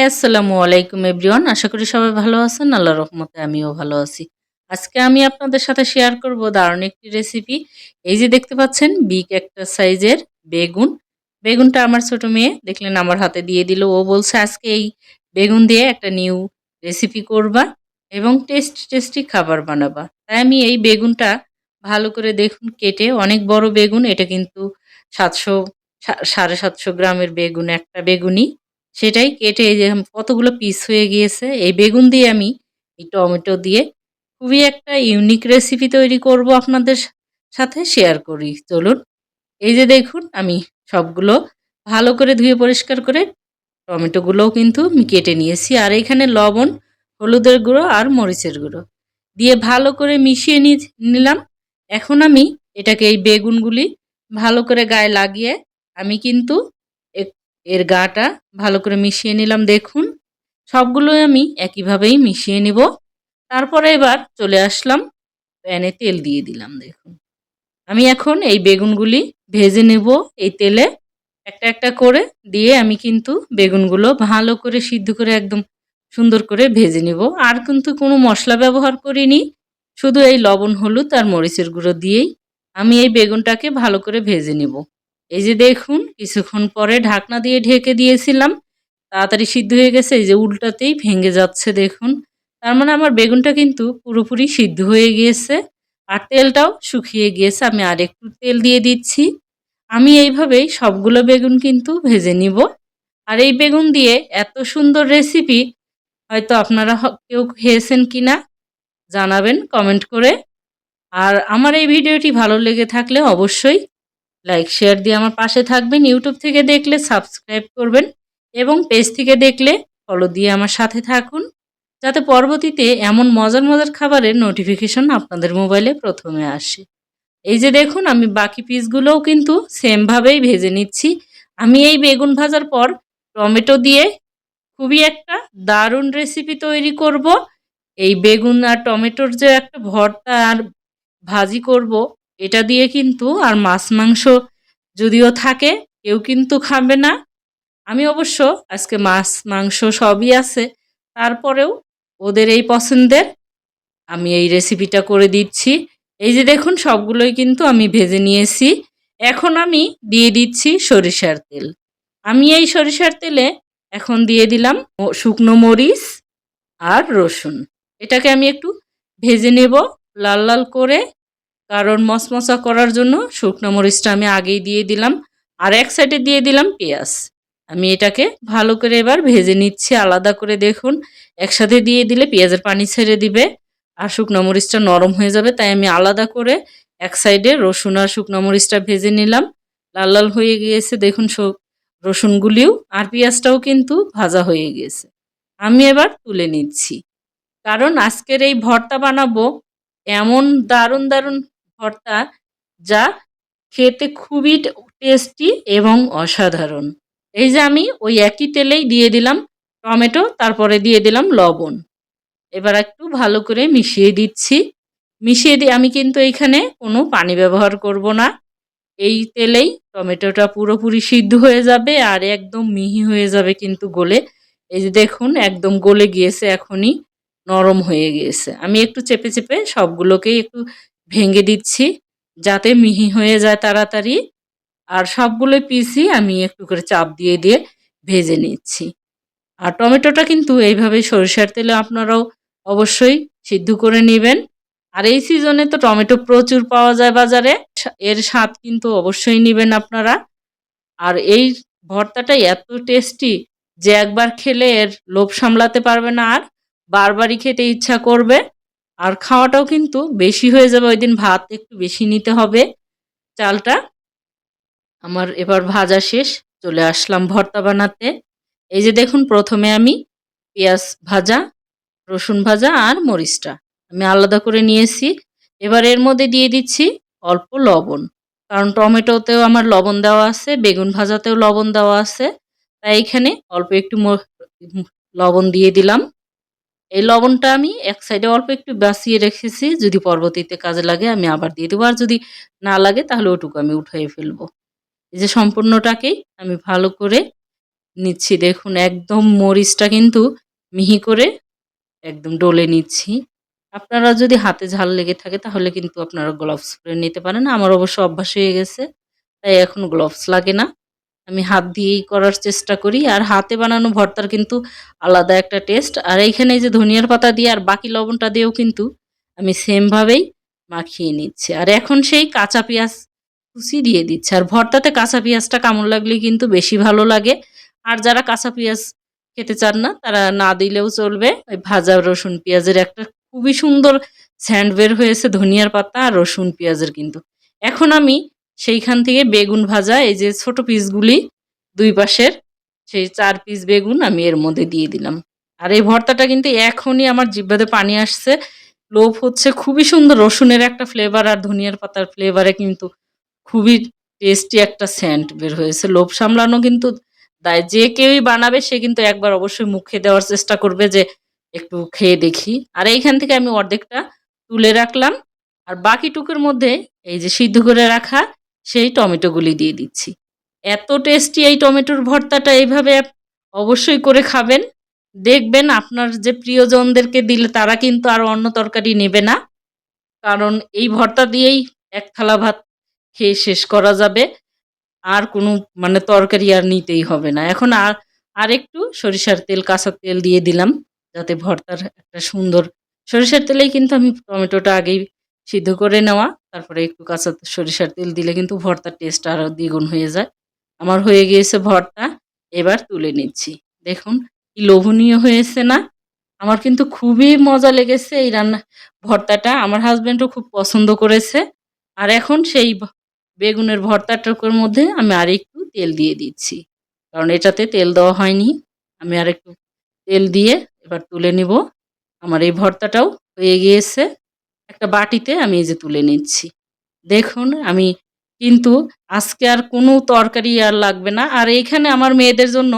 High, আসসালামু আলাইকুম everyone. আশা করি সবাই ভালো আছেন। আল্লাহ রহমতে আমিও ভালো আছি। আজকে আমি আপনাদের সাথে শেয়ার করব দারুণ একটি রেসিপি এই যে দেখতে পাচ্ছেন বিগ একটা সাইজের বেগুন। বেগুনটা আমার ছোট মেয়ে, দেখলেন আমার হাতে দিয়ে দিল। ও বলছে, আজকে এই বেগুন দিয়ে একটা নিউ রেসিপি করবা এবং টেস্ট টেস্টি খাবার বানাবা। তাই আমি এই বেগুনটা ভালো করে দেখুন, কেটে অনেক বড় বেগুন। এটা কিন্তু সাতশো সাড়ে সাতশো গ্রামের বেগুন, একটা বেগুনই। সেটাই কেটে এই যে কতগুলো পিস হয়ে গিয়েছে। এই বেগুন দিয়ে আমি এই টমেটো দিয়ে খুবই একটা ইউনিক রেসিপি তৈরি করব আপনাদের সাথে শেয়ার করি। চলুন, এই যে দেখুন, আমি সবগুলো ভালো করে ধুয়ে পরিষ্কার করে টমেটোগুলোও কিন্তু কেটে নিয়েছি। আর এখানে লবণ, হলুদের গুঁড়ো আর মরিচের গুঁড়ো দিয়ে ভালো করে মিশিয়ে নিলাম। এখন আমি এটাকে এই বেগুনগুলি ভালো করে গায়ে লাগিয়ে আমি কিন্তু এর গাটা ভালো করে মিশিয়ে নিলাম, দেখুন। সবগুলোই আমি একইভাবেই মিশিয়ে নিব। তারপরে এবার চলে আসলাম, প্যানে তেল দিয়ে দিলাম, দেখুন। আমি এখন এই বেগুনগুলি ভেজে নেব এই তেলে। একটা একটা করে দিয়ে আমি কিন্তু বেগুনগুলো ভালো করে সিদ্ধ করে একদম সুন্দর করে ভেজে নেব। আর কিন্তু কোনো মশলা ব্যবহার করিনি, শুধু এই লবণ, হলুদ আর মরিচের গুঁড়ো দিয়েই আমি এই বেগুনটাকে ভালো করে ভেজে নেব। এই যে দেখুন, কিছুক্ষণ পরে ঢাকনা দিয়ে ঢেকে দিয়েছিলাম। তাড়াতাড়ি সিদ্ধ হয়ে গেছে, এই যে উল্টাতেই ভেঙে যাচ্ছে, দেখুন। তার মানে আমার বেগুনটা কিন্তু পুরোপুরি সিদ্ধ হয়ে গিয়েছে আর তেলটাও শুকিয়ে গিয়েছে। আমি আর একটু তেল দিয়ে দিচ্ছি। আমি এইভাবেই সবগুলো বেগুন কিন্তু ভেজে নিব। আর এই বেগুন দিয়ে এত সুন্দর রেসিপি হয়তো আপনারা কেউ খেয়েছেন কি না জানাবেন কমেন্ট করে। আর আমার এই ভিডিওটি ভালো লেগে থাকলে অবশ্যই লাইক শেয়ার দিয়ে আমার পাশে থাকবেন ইউটিউব থেকে দেখলে সাবস্ক্রাইব করবেন এবং পেজ থেকে দেখলে ফলো দিয়ে আমার সাথে থাকুন, যাতে পরবর্তীতে এমন মজার মজার খাবারের নোটিফিকেশন আপনাদের মোবাইলে প্রথমে আসে। এই যে দেখুন, আমি বাকি পিসগুলোও কিন্তু সেমভাবেই ভেজে নিচ্ছি। আমি এই বেগুন ভাজার পর টমেটো দিয়ে খুবই একটা দারুণ রেসিপি তৈরি করব। এই বেগুন আর টমেটোর যে একটা ভর্তা আর ভাজি করব এটা দিয়ে কিন্তু আর মাছ, মাংস যদিও থাকে, কেউ কিন্তু খাবে না। আমি অবশ্য আজকে মাছ, মাংস সবই আছে। তারপরেও ওদের এই পছন্দের, আমি এই রেসিপিটা করে দিচ্ছি। এই যে দেখুন, সবগুলোই কিন্তু আমি ভেজে নিয়েছি। এখন আমি দিয়ে দিচ্ছি সরিষার তেল। আমি এই সরিষার তেলে এখন দিয়ে দিলাম শুকনো মরিচ আর রসুন। এটাকে আমি একটু ভেজে নেব, লাল লাল করে। কারণ মশমশা করার জন্য শুকনো মরিচটা আমি আগেই দিয়ে দিলাম আর এক সাইডে দিয়ে দিলাম পেঁয়াজ। আমি এটাকে ভালো করে এবার ভেজে নিচ্ছি, আলাদা করে দেখুন। একসাথে দিয়ে দিলে পেঁয়াজের পানি ছেড়ে দিবে আর শুকনো মরিচটা নরম হয়ে যাবে, তাই আমি আলাদা করে এক সাইডে রসুন আর শুকনো মরিচটা ভেজে নিলাম। লাল লাল হয়ে গিয়েছে, দেখুন রসুনগুলিও আর পেঁয়াজটাও কিন্তু ভাজা হয়ে গিয়েছে। আমি এবার তুলে নিচ্ছি। কারণ আজকের এই ভর্তা বানাবো এমন দারুণ দারুণ ভর্তা যা খেতে খুবই টেস্টি এবং অসাধারণ। এই যে আমি ওই একই তেলেই দিয়ে দিলাম টমেটো, তারপরে দিয়ে দিলাম লবণ। এবার একটু ভালো করে মিশিয়ে দিচ্ছি। মিশিয়ে দিয়ে আমি কিন্তু এইখানে কোনো পানি ব্যবহার করব না। এই তেলেই টমেটোটা পুরোপুরি সিদ্ধ হয়ে যাবে আর একদম মিহি হয়ে যাবে কিন্তু গলে। এই যে দেখুন, একদম গলে গিয়েছে, এখনই নরম হয়ে গিয়েছে। আমি একটু চেপে চেপে সবগুলোকেই একটু ভেঙে দিচ্ছি, যাতে মিহি হয়ে যায় তাড়াতাড়ি। আর সবগুলো পিসই আমি একটু করে চাপ দিয়ে দিয়ে ভেজে নিচ্ছি। আর টমেটোটা কিন্তু এইভাবে সরিষার তেলে আপনারাও অবশ্যই সিদ্ধ করে নেবেন। আর এই সিজনে তো টমেটো প্রচুর পাওয়া যায় বাজারে, এর স্বাদ কিন্তু অবশ্যই নেবেন আপনারা। আর এই ভর্তাটা এত টেস্টি যে একবার খেলে এর লোভ সামলাতে পারবে না আর, বারবারই খেতে ইচ্ছা করবে। আর খাওয়াটাও কিন্তু বেশি হয়ে যাবে ওই দিন ভাত একটু বেশি নিতে হবে। চালটা আমার এবার ভাজা শেষ, চলে আসলাম ভর্তা বানাতে। এই যে দেখুন, প্রথমে আমি পেঁয়াজ ভাজা, রসুন ভাজা আর মরিচটা আমি আলাদা করে নিয়েছি। এবার এর মধ্যে দিয়ে দিচ্ছি অল্প লবণ, কারণ টমেটোতেও আমার লবণ দেওয়া আছে, বেগুন ভাজাতেও লবণ দেওয়া আছে। তাই এখানে অল্প একটু লবণ দিয়ে দিলাম। এই লবণটা আমি এক সাইডে অল্প একটু বাঁচিয়ে রেখেছি, যদি পরবর্তীতে কাজে লাগে আমি আবার দিয়ে দেবো, আর যদি না লাগে তাহলে ওটুকু আমি উঠিয়ে ফেলব। এই যে সম্পূর্ণটাকেই আমি ভালো করে নিচ্ছি, দেখুন একদম মরিচটা কিন্তু মিহি করে একদম ডলে নিচ্ছি। আপনারা যদি হাতে ঝাল লেগে থাকে তাহলে কিন্তু আপনারা গ্লোভস পরে নিতে পারেন, আমার অবশ্য অভ্যাস হয়ে গেছে, তাই এখন গ্লোভস লাগে না। আমি হাত দিয়েই করার চেষ্টা করি। আর হাতে বানানো ভর্তার কিন্তু আলাদা একটা টেস্ট। আর এইখানে যে ধনিয়ার পাতা দিয়ে আর বাকি লবণটা দিয়েও কিন্তু আমি সেমভাবেই মাখিয়ে নিচ্ছি। আর এখন সেই কাঁচা পেঁয়াজ কুচি দিয়ে দিচ্ছে। আর ভর্তাতে কাঁচা পেঁয়াজটা কেমন লাগলে কিন্তু বেশি ভালো লাগে। আর যারা কাঁচা পেঁয়াজ খেতে চান না, তারা না দিলেও চলবে। ওই ভাজা রসুন পেঁয়াজের একটা খুবই সুন্দর স্যান্ড বের হয়েছে ধনিয়ার পাতা আর রসুন পেঁয়াজের কিন্তু। এখন আমি সেইখান থেকে বেগুন ভাজা, এই যে ছোট পিসগুলি দুই পাশের, সেই চার পিস বেগুন আমি এর মধ্যে দিয়ে দিলাম। আর এই ভর্তাটা কিন্তু এখনই আমার জিব্বাতে পানি আসছে। লোভ হচ্ছে, খুবই সুন্দর রসুনের একটা ফ্লেভার আর ধনিয়ার পাতার ফ্লেভারে কিন্তু খুবই টেস্টি একটা সেন্ট বের হয়েছে। লোভ সামলানো কিন্তু দায়। যে কেউই বানাবে, সে কিন্তু একবার অবশ্যই মুখে দেওয়ার চেষ্টা করবে যে একটু খেয়ে দেখি। আর এইখান থেকে আমি অর্ধেকটা তুলে রাখলাম। আর বাকিটুকুর মধ্যে এই যে সিদ্ধ করে রাখা সেই টমেটোগুলি দিয়ে দিচ্ছি। এত টেস্টি এই টমেটোর ভর্তাটা এইভাবে অবশ্যই করে খাবেন। দেখবেন আপনার যে প্রিয়জনদেরকে দিলে তারা কিন্তু আর অন্য তরকারি নেবে না। কারণ এই ভর্তা দিয়েই এক থালা ভাত খেয়ে শেষ করা যাবে। আর কোনো মানে তরকারি আর নিতেই হবে না। এখন আর আর একটু সরিষার তেল, কাঁচা তেল দিয়ে দিলাম। যাতে ভর্তার একটা সুন্দর সরিষার তেলেই কিন্তু আমি টমেটোটা আগেই সিদ্ধ করে নেওয়া, তারপরে একটু কাঁচা সরিষার তেল দিলে কিন্তু ভর্তার টেস্ট আরও দ্বিগুণ হয়ে যায়। আমার হয়ে গিয়েছে ভর্তা, এবার তুলে নিচ্ছি। দেখুন, কি লোভনীয় হয়েছে না? আমার কিন্তু খুবই মজা লেগেছে এই রান্না, ভর্তাটা। আমার হাজব্যান্ডও খুব পছন্দ করেছে। আর এখন সেই বেগুনের ভর্তাটুকুর মধ্যে আমি আর একটু তেল দিয়ে দিচ্ছি। কারণ এটাতে তেল দেওয়া হয়নি। আমি আর একটু তেল দিয়ে এবার তুলে নিব। আমার এই ভর্তাটাও হয়ে গিয়েছে। একটা বাটিতে আমি এই যে তুলে নিচ্ছি। দেখুন, আমি কিন্তু আজকে আর কোনো তরকারি আর লাগবে না। আর এইখানে আমার মেয়েদের জন্য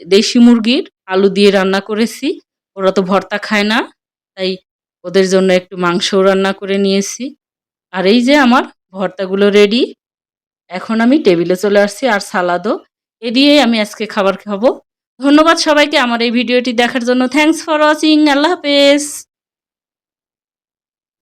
দেশি মুরগির আলু দিয়ে রান্না করেছি। ওরা তো ভর্তা খায় না, তাই ওদের জন্য একটু মাংসও রান্না করে নিয়েছি। আর এই যে আমার ভর্তাগুলো রেডি এখন আমি টেবিলে চলে আসছি আর সালাদও এ দিয়েই আমি আজকে খাবার খাব। ধন্যবাদ সবাইকে আমার এই ভিডিওটি দেখার জন্য। থ্যাংকস ফর ওয়াচিং আল্লাহ হাফেজ।